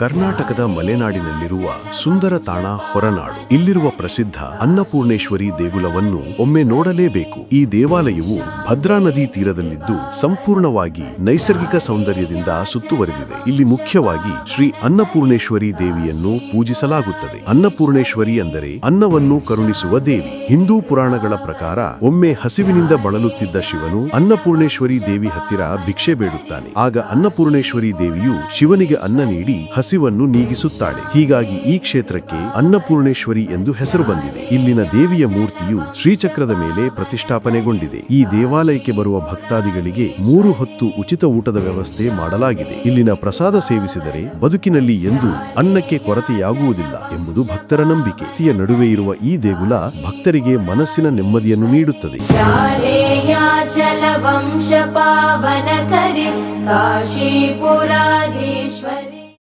ಕರ್ನಾಟಕದ ಮಲೆನಾಡಿನಲ್ಲಿರುವ ಸುಂದರ ತಾಣ ಹೊರನಾಡು. ಇಲ್ಲಿರುವ ಪ್ರಸಿದ್ಧ ಅನ್ನಪೂರ್ಣೇಶ್ವರಿ ದೇಗುಲವನ್ನು ಒಮ್ಮೆ ನೋಡಲೇಬೇಕು. ಈ ದೇವಾಲಯವು ಭದ್ರಾ ನದಿ ತೀರದಲ್ಲಿದ್ದು ಸಂಪೂರ್ಣವಾಗಿ ನೈಸರ್ಗಿಕ ಸೌಂದರ್ಯದಿಂದ ಸುತ್ತುವರೆದಿದೆ. ಇಲ್ಲಿ ಮುಖ್ಯವಾಗಿ ಶ್ರೀ ಅನ್ನಪೂರ್ಣೇಶ್ವರಿ ದೇವಿಯನ್ನು ಪೂಜಿಸಲಾಗುತ್ತದೆ. ಅನ್ನಪೂರ್ಣೇಶ್ವರಿ ಅಂದರೆ ಅನ್ನವನ್ನು ಕರುಣಿಸುವ ದೇವಿ. ಹಿಂದೂ ಪುರಾಣಗಳ ಪ್ರಕಾರ ಒಮ್ಮೆ ಹಸಿವಿನಿಂದ ಬಳಲುತ್ತಿದ್ದ ಶಿವನು ಅನ್ನಪೂರ್ಣೇಶ್ವರಿ ದೇವಿ ಹತ್ತಿರ ಭಿಕ್ಷೆ ಬೇಡುತ್ತಾನೆ. ಆಗ ಅನ್ನಪೂರ್ಣೇಶ್ವರಿ ದೇವಿಯು ಶಿವನಿಗೆ ಅನ್ನ ನೀಡಿ ಹಸಿವನ್ನು ನೀಗಿಸುತ್ತಾಳೆ. ಹೀಗಾಗಿ ಈ ಕ್ಷೇತ್ರಕ್ಕೆ ಅನ್ನಪೂರ್ಣೇಶ್ವರಿ ಎಂದು ಹೆಸರು ಬಂದಿದೆ. ಇಲ್ಲಿನ ದೇವಿಯ ಮೂರ್ತಿಯು ಶ್ರೀಚಕ್ರದ ಮೇಲೆ ಪ್ರತಿಷ್ಠಾಪನೆಗೊಂಡಿದೆ. ಈ ದೇವಾಲಯಕ್ಕೆ ಬರುವ ಭಕ್ತಾದಿಗಳಿಗೆ ಮೂರು ಹೊತ್ತು ಉಚಿತ ಊಟದ ವ್ಯವಸ್ಥೆ ಮಾಡಲಾಗಿದೆ. ಇಲ್ಲಿನ ಪ್ರಸಾದ ಸೇವಿಸಿದರೆ ಬದುಕಿನಲ್ಲಿ ಎಂದು ಅನ್ನಕ್ಕೆ ಕೊರತೆಯಾಗುವುದಿಲ್ಲ ಎಂಬುದು ಭಕ್ತರ ನಂಬಿಕೆ. ತಿಯ ನಡುವೆ ಇರುವ ಈ ದೇಗುಲ ಭಕ್ತರಿಗೆ ಮನಸ್ಸಿನ ನೆಮ್ಮದಿಯನ್ನು ನೀಡುತ್ತದೆ. ಕಾಶೀಪುರಾಧೀಶ್ವರಿ.